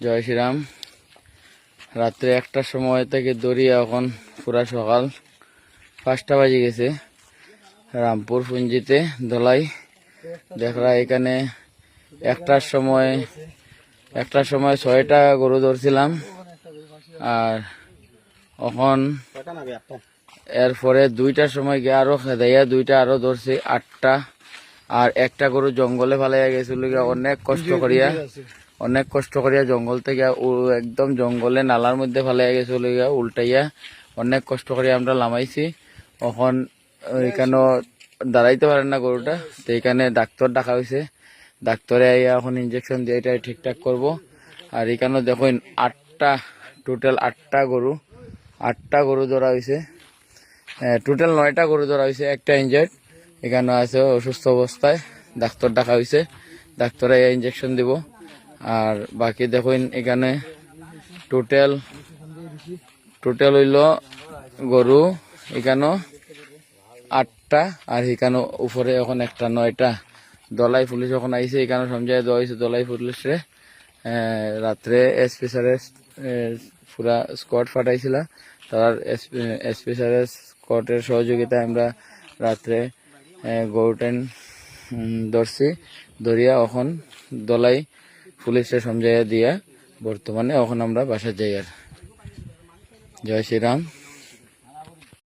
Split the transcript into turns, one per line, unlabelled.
জয় শ্রীরাম। রাত্রে একটার সময় থেকে দড়িয়া এখন পুরা সকাল। পাঁচটা বাজে গেছে। রামপুর পুঞ্জিতে দলাই দেখরা এখানে একটার সময় একটার সময় ছয়টা গরু ধরছিলাম। আর এখন এরপরে দুইটার সময় গিয়ে আরও খেদাইয়া দুইটা আরও ধরছি আটটা। আর একটা গরু জঙ্গলে ফেলাইয়া গেছিল অনেক কষ্ট করিয়া অনেক কষ্ট করিয়া জঙ্গল থেকে একদম জঙ্গলে নালার মধ্যে ফেলাইয়া গেছিল উল্টাইয়া অনেক কষ্ট করিয়া আমরা লামাইছি। এখন এখানে দাঁড়াইতে পারে না গরুটা তো এখানে ডাক্তার ডাকা হয়েছে ডাক্তারে আইয়া এখন ইঞ্জেকশন দিয়ে এটা ঠিকঠাক করব। আর এখানে দেখুন আটটা টোটাল আটটা গরু আটটা গরু ধরা হয়েছে টোটাল নয়টা গরু ধরা হয়েছে একটা ইঞ্জার্ড এখানে আছে অসুস্থ অবস্থায়, ডাক্তার ডাকা হয়েছে ডাক্তারে ইঞ্জেকশন দিব। আর বাকি দেখুন, এখানে টোটাল টোটাল হইল গরু, এখানে আটটা, আর এখানে উপরে এখন একটা নয়টা। দলাই পুলিশ এখন আইছে, এখানে সমঝাই দেওয়া হয়েছে দলাই পুলিশে। রাত্রে এসপি পুরা স্কোয়াড ফাটাইছিল। তার এসপি স্কটের সহযোগিতায় আমরা রাত্রে গৌটেন ধরছি ধরিয়া এখন দলাই পুলিশে সমঝাইয়া দিয়া বর্তমানে এখন আমরা বাসা যাই আর। জয় শ্রীরাম।